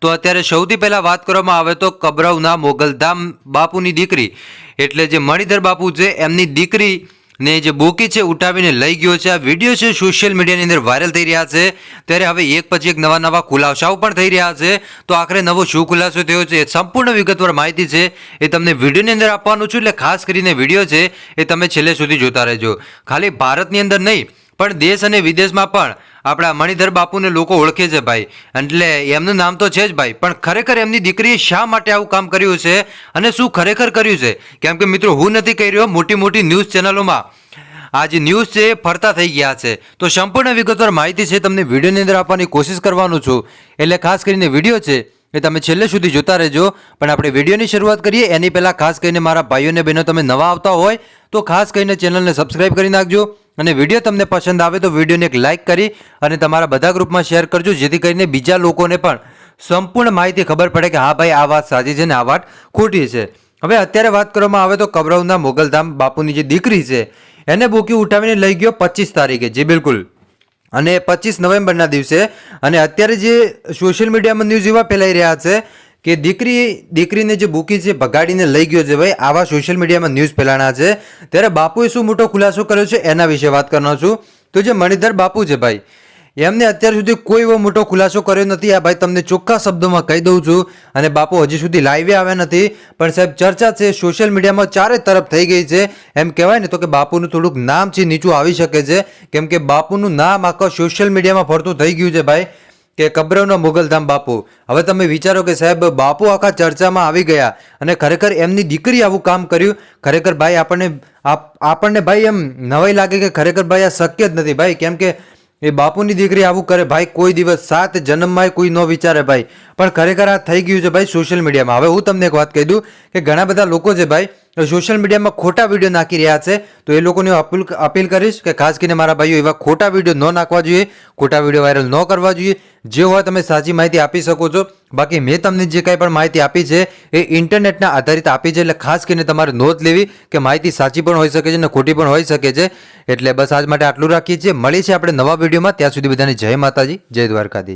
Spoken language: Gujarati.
તો અત્યારે સૌથી પહેલા વાત કરવામાં આવે તો કબરવના મોગલધામ બાપુની દીકરી. એટલે જે મણિધર બાપુ છે, એમની દીકરી ને જે બોકી છે, ઉઠાવીને લઈ ગયો છે. આ વીડિયો છે સોશિયલ મીડિયાની અંદર વાયરલ થઈ રહ્યા છે. ત્યારે હવે એક પછી એક નવા નવા ખુલાસાઓ પણ થઈ રહ્યા છે. તો આખરે નવો શું ખુલાસો થયો છે, એ સંપૂર્ણ વિગતવાર માહિતી છે. એ તમને વિડીયોની અંદર આપવાનું છું, એટલે ખાસ કરીને વીડિયો છે, એ તમે છેલ્લે સુધી જોતા રહેજો. ખાલી ભારતની અંદર નહીં, પણ દેશ અને વિદેશમાં પણ આપણા મણિધર બાપુને લોકો ઓળખે છે ભાઈ. એટલે એમનું નામ તો છે જ ભાઈ. પણ ખરેખર એમની દીકરીએ શા માટે આવું કામ કર્યું છે અને શું ખરેખર કર્યું છે? કેમ કે મિત્રો, હું નથી કહી રહ્યો મોટી મોટી ન્યૂઝ ચેનલોમાં આ જે ન્યૂઝ છે એ ફરતા થઈ ગયા છે. તો સંપૂર્ણ વિગતવાર માહિતી છે તમને વિડીયોની અંદર આપવાની કોશિશ કરવાનું છું. એટલે ખાસ કરીને વીડિયો છે એ તમે છેલ્લે સુધી જોતા રહેજો. પણ આપણે વિડીયોની શરૂઆત કરીએ. એની પહેલાં ખાસ કરીને મારા ભાઈઓ અને બહેનો, તમે નવા આવતા હોય તો ખાસ કરીને ચેનલને સબસ્ક્રાઈબ કરી નાખજો. અને વીડિયો તમને પસંદ આવે તો વિડીયોને એક લાઇક કરી અને તમારા બધા ગ્રુપમાં શેર કરજો, જેથી કરીને બીજા લોકોને પણ સંપૂર્ણ માહિતી ખબર પડે કે હા ભાઈ, આ વાત સાચી છે ને આ વાત ખોટી છે. હવે અત્યારે વાત કરવામાં આવે તો કબરવના મોગલધામ બાપુની જે દીકરી છે, એને બોકી ઉઠાવીને લઈ ગયો પચીસ તારીખે. જી બિલકુલ. અને પચીસ નવેમ્બરના દિવસે, અને અત્યારે જે સોશિયલ મીડિયામાં ન્યૂઝ એવા ફેલાઈ રહ્યા છે કે દીકરી દીકરીને જે બુકી છે ભગાડીને લઈ ગયો છે ભાઈ, આવા સોશિયલ મીડિયામાં ન્યૂઝ ફેલાણા છે. ત્યારે બાપુએ શું મોટો ખુલાસો કર્યો છે એના વિશે વાત કરવાનો છું. તો જે મણિધર બાપુ છે ભાઈ, એમને અત્યાર સુધી કોઈ એવો મોટો ખુલાસો કર્યો નથી. આ ભાઈ તમને ચોખ્ખા શબ્દોમાં કહી દઉં છું અને બાપુ હજી સુધી લાઈવે આવ્યા નથી. પણ સાહેબ, ચર્ચા છે સોશિયલ મીડિયામાં ચારે તરફ થઈ ગઈ છે. એમ કહેવાય ને તો કે બાપુનું થોડુંક નામ છે, નીચું આવી શકે છે. કેમ કે બાપુનું નામ આખા સોશિયલ મીડિયામાં ફરતું થઈ ગયું છે ભાઈ. કે કબરવના મુગલધામ બાપુ. હવે તમે વિચારો કે સાહેબ, બાપુ આખા ચર્ચામાં આવી ગયા અને ખરેખર એમની દીકરી આવું કામ કર્યું. ખરેખર ભાઈ, આપણને આપ- આપણને ભાઈ એમ નવાઈ લાગે કે ખરેખર ભાઈ આ શક્ય જ નથી. ભાઈ, કેમ કે એ બાપુની દીકરી આવું કરે, ભાઈ, કોઈ દિવસ સાત જન્મમાં કોઈ ન વિચારે ભાઈ. પણ ખરેખર આ થઈ ગયું છે ભાઈ સોશિયલ મીડિયામાં હવે હું તમને એક વાત કહી દઉં કે ઘણા બધા લોકો છે ભાઈ સોશિયલ મીડિયામાં ખોટા વીડિયો નાખી રહ્યા છે. તો એ લોકોને અપીલ અપીલ કરીશ કે ખાસ કરીને મારા ભાઈઓ, એવા ખોટા વીડિયો ન નાખવા જોઈએ, ખોટા વીડિયો વાયરલ ન કરવા જોઈએ. જે હોય તમે સાચી માહિતી આપી શકો છો. બાકી મેં તમને જે કાંઈ પણ માહિતી આપી છે, એ ઇન્ટરનેટના આધારિત આપી છે, એટલે ખાસ કરીને તમારે નોંધ લેવી કે માહિતી સાચી પણ હોઈ શકે છે અને ખોટી પણ હોઈ શકે છે. એટલે બસ આજ માટે આટલું રાખીએ છીએ. મળીએ છીએ આપણે નવા વિડીયોમાં. ત્યાં સુધી બધાને જય માતાજી, જય દ્વારકાધી